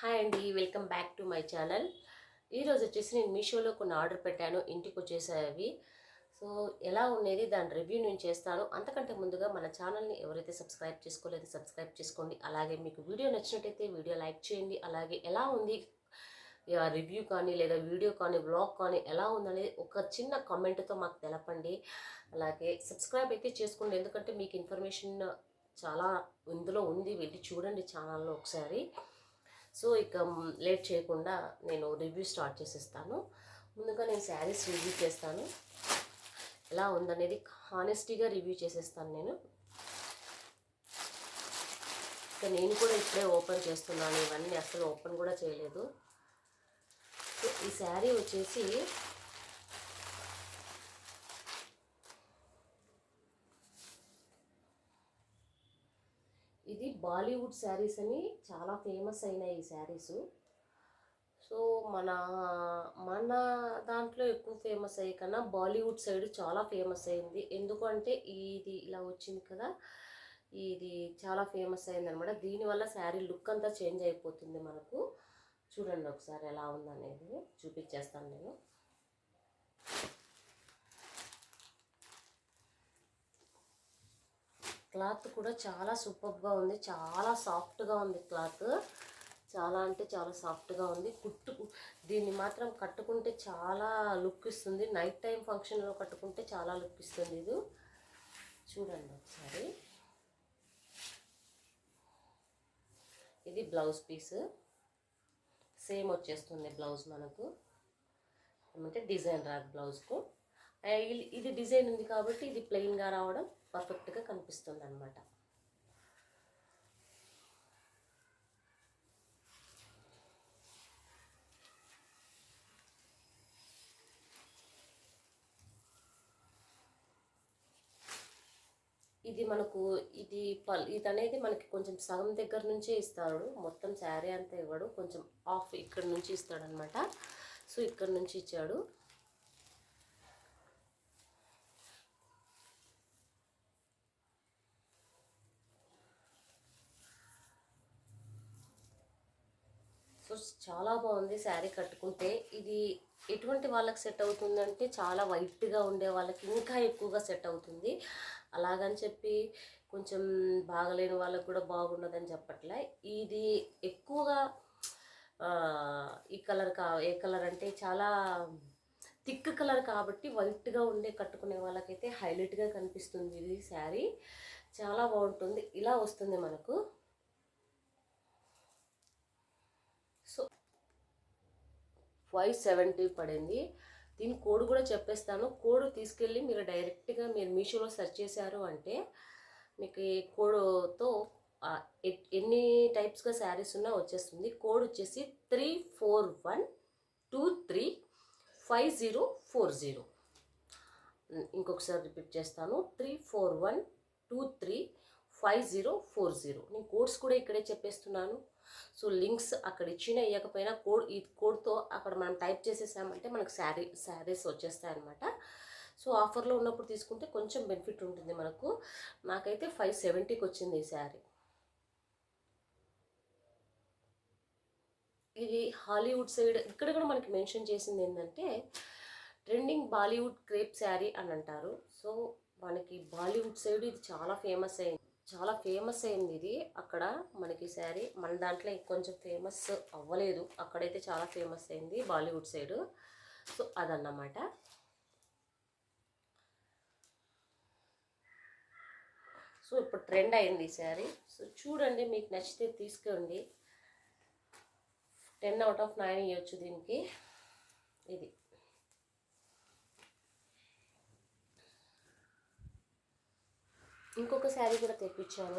Hi అండి welcome back to my channel. ఈరోజు వచ్చేసి నేను మీషోలో కొన్ని ఆర్డర్ పెట్టాను ఇంటికి వచ్చేసాయి. సో ఎలా ఉండేది దాని రివ్యూ నేను చేస్తాను. అంతకంటే ముందుగా మన ఛానల్ని ఎవరైతే సబ్స్క్రైబ్ చేసుకోలేదు సబ్స్క్రైబ్ చేసుకోండి. అలాగే మీకు వీడియో నచ్చినట్టయితే వీడియో లైక్ చేయండి. అలాగే ఎలా ఉంది రివ్యూ కానీ లేదా వీడియో కానీ బ్లాగ్ కానీ ఎలా ఉందనేది ఒక చిన్న కామెంట్తో మాకు తెలపండి. అలాగే సబ్స్క్రైబ్ అయితే చేసుకోండి. ఎందుకంటే మీకు ఇన్ఫర్మేషన్ చాలా ఇందులో ఉంది. వెళ్ళి చూడండి ఛానల్లో ఒకసారి. సో ఇక లేట్ చేయకుండా నేను రివ్యూ స్టార్ట్ చేసేస్తాను. ముందుగా నేను శారీస్ రివ్యూ చేస్తాను. ఎలా ఉందనేది హానెస్టీగా రివ్యూ చేసేస్తాను నేను. ఇక నేను కూడా ఇప్పుడే ఓపెన్ చేస్తున్నాను. ఇవన్నీ అసలు ఓపెన్ కూడా చేయలేదు. సో ఈ శారీ వచ్చేసి ఇది బాలీవుడ్ శారీస్ అని చాలా ఫేమస్ అయినాయి ఈ శారీస్. సో మన మన దాంట్లో ఎక్కువ ఫేమస్ అయ్యే కన్నా బాలీవుడ్ సైడ్ చాలా ఫేమస్ అయింది. ఎందుకంటే ఇది ఇలా వచ్చింది కదా ఇది చాలా ఫేమస్ అయింది అనమాట దీనివల్ల శారీ లుక్ అంతా చేంజ్ అయిపోతుంది మనకు. చూడండి ఒకసారి ఎలా ఉందనేది. చూపించేస్తాను నేను. క్లాత్ కూడా చాలా సూపర్గా ఉంది. చాలా సాఫ్ట్గా ఉంది క్లాత్. చాలా అంటే చాలా సాఫ్ట్గా ఉంది. కుట్టు దీన్ని మాత్రం కట్టుకుంటే చాలా లుక్ ఇస్తుంది. నైట్ టైం ఫంక్షన్లో కట్టుకుంటే చాలా లుక్ ఇస్తుంది ఇది. చూడండి ఒకసారి. ఇది బ్లౌజ్ పీస్. సేమ్ వచ్చేస్తుంది బ్లౌజ్ మనకు. ఏమంటే డిజైన్ రాక్ బ్లౌజ్కు. ఇది డిజైన్ ఉంది కాబట్టి ఇది ప్లెయిన్గా రావడం పర్ఫెక్ట్గా కనిపిస్తుంది అనమాట ఇది మనకు ఇది పల్ ఇది అనేది మనకి కొంచెం సగం దగ్గర నుంచే ఇస్తాడు. మొత్తం శారీ అంతా ఇవ్వడు. కొంచెం ఆఫ్ ఇక్కడ నుంచి ఇస్తాడనమాట సో ఇక్కడ నుంచి ఇచ్చాడు. సో చాలా బాగుంది శారీ కట్టుకుంటే. ఇది ఎటువంటి వాళ్ళకి సెట్ అవుతుందంటే చాలా వైట్గా ఉండే వాళ్ళకి ఇంకా ఎక్కువగా సెట్ అవుతుంది. అలాగని చెప్పి కొంచెం బాగలేని వాళ్ళకి కూడా బాగుండదని చెప్పట్లే. ఇది ఎక్కువగా ఈ కలర్ కా ఏ కలర్ అంటే చాలా థిక్ కలర్ కాబట్టి వైట్గా ఉండే కట్టుకునే వాళ్ళకైతే హైలైట్గా కనిపిస్తుంది ఇది శారీ. చాలా బాగుంటుంది. ఇలా వస్తుంది మనకు సో ఫైవ్ సెవెంటీ పడింది. దీని కోడ్ కూడా చెప్పేస్తాను. కోడ్ తీసుకెళ్ళి మీరు డైరెక్ట్గా మీరు మీషోలో సెర్చ్ చేశారు అంటే మీకు ఈ కోడ్తో ఎన్ని టైప్స్గా శారీస్ ఉన్నా వచ్చేస్తుంది. కోడ్ వచ్చేసి three four one two three five zero four zero. ఇంకొకసారి రిపీట్ చేస్తాను. Three four one two three five zero four zero. నేను కోడ్స్ కూడా ఇక్కడే చెప్పేస్తున్నాను. సో లింక్స్ అక్కడ ఇచ్చిన ఇవ్వకపోయినా కోడ్ ఈ కోడ్తో అక్కడ మనం టైప్ చేసేసామంటే మనకు శారీ శారీస్ వచ్చేస్తాయి అనమాట సో ఆఫర్లో ఉన్నప్పుడు తీసుకుంటే కొంచెం బెనిఫిట్ ఉంటుంది మనకు. నాకైతే ఫైవ్ సెవెంటీకి వచ్చింది ఈ శారీ. ఇది హాలీవుడ్ సైడ్ ఇక్కడ కూడా మనకి మెన్షన్ చేసింది ఏంటంటే ట్రెండింగ్ బాలీవుడ్ క్రేప్ శారీ అని అంటారు. సో మనకి బాలీవుడ్ సైడ్ ఇది చాలా ఫేమస్ అయింది. చాలా ఫేమస్ అయింది ఇది. అక్కడ మనకి శారీ మన దాంట్లో కొంచెం ఫేమస్ అవ్వలేదు. అక్కడైతే చాలా ఫేమస్ అయింది బాలీవుడ్ సైడ్. సో అదన్నమాట. సో ఇప్పుడు ట్రెండ్ అయింది ఈ శారీ. సో చూడండి మీకు నచ్చితే తీసుకోండి. టెన్ అవుట్ ఆఫ్ నైన్ ఇవ్వచ్చు దీనికి ఇది ఇంకొక శారీ కూడా తెప్పించాను.